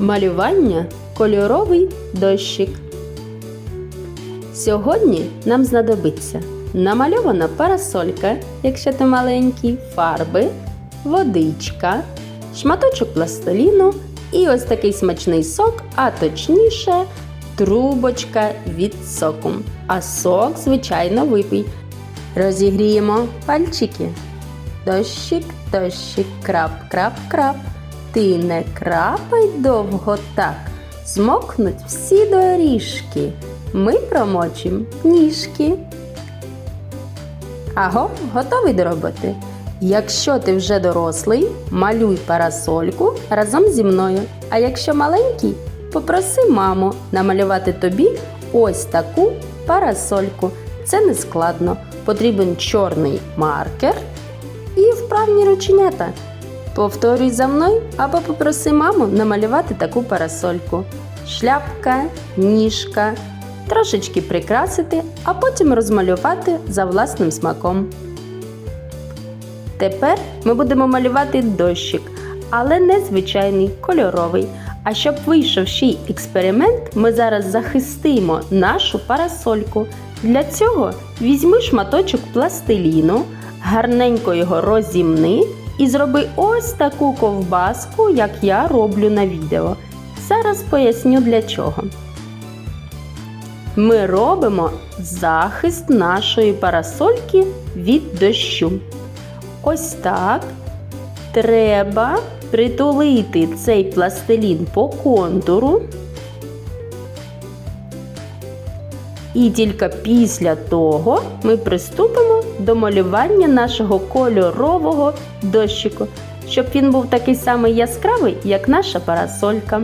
Малювання кольоровий дощик. Сьогодні нам знадобиться намальована парасолька, якщо ти маленький, фарби, водичка, шматочок пластиліну і ось такий смачний сок, а точніше трубочка від соку. А сок, звичайно, випий. Розігріємо пальчики. Дощик, дощик, крап, крап, крап. Ти не крапай довго так. Змокнуть всі доріжки. Ми промочим ніжки. Аго, готовий до роботи? Якщо ти вже дорослий, малюй парасольку разом зі мною. А якщо маленький, попроси маму намалювати тобі ось таку парасольку. Це не складно. Потрібен чорний маркер і вправні рученята. Повторюй за мною або попроси маму намалювати таку парасольку. Шляпка, ніжка, трошечки прикрасити, а потім розмалювати за власним смаком. Тепер ми будемо малювати дощик, але не звичайний кольоровий. А щоб вийшов ще й експеримент, ми зараз захистимо нашу парасольку. Для цього візьми шматочок пластиліну, гарненько його розімни і зроби ось таку ковбаску, як я роблю на відео. Зараз поясню для чого. Ми робимо захист нашої парасольки від дощу. Ось так. Треба притулити цей пластилін по контуру. І тільки після того ми приступимо до малювання нашого кольорового дощику, щоб він був такий самий яскравий, як наша парасолька.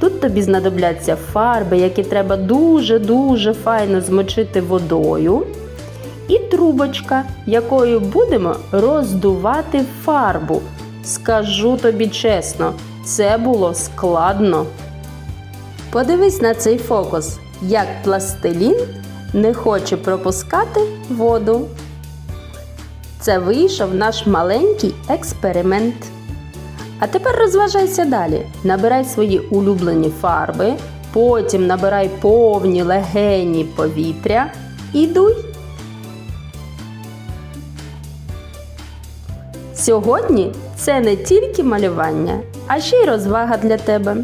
Тут тобі знадобляться фарби, які треба дуже-дуже файно змочити водою. І трубочка, якою будемо роздувати фарбу. Скажу тобі чесно, це було складно. Подивись на цей фокус, як пластилін не хоче пропускати воду. Це вийшов наш маленький експеримент. А тепер розважайся далі. Набирай свої улюблені фарби, потім набирай повні легені повітря і дуй. Сьогодні це не тільки малювання, а ще й розвага для тебе.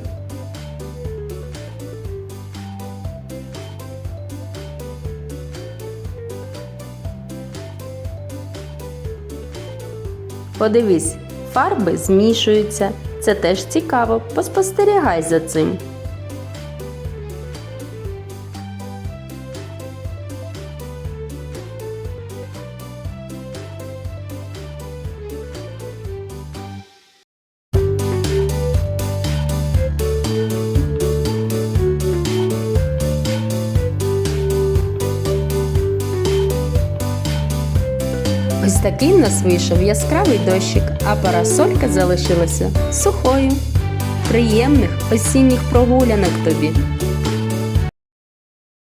Подивись, фарби змішуються. Це теж цікаво. Поспостерігай за цим. Ось такий нас вийшов яскравий дощик, а парасолька залишилася сухою. Приємних осінніх прогулянок тобі!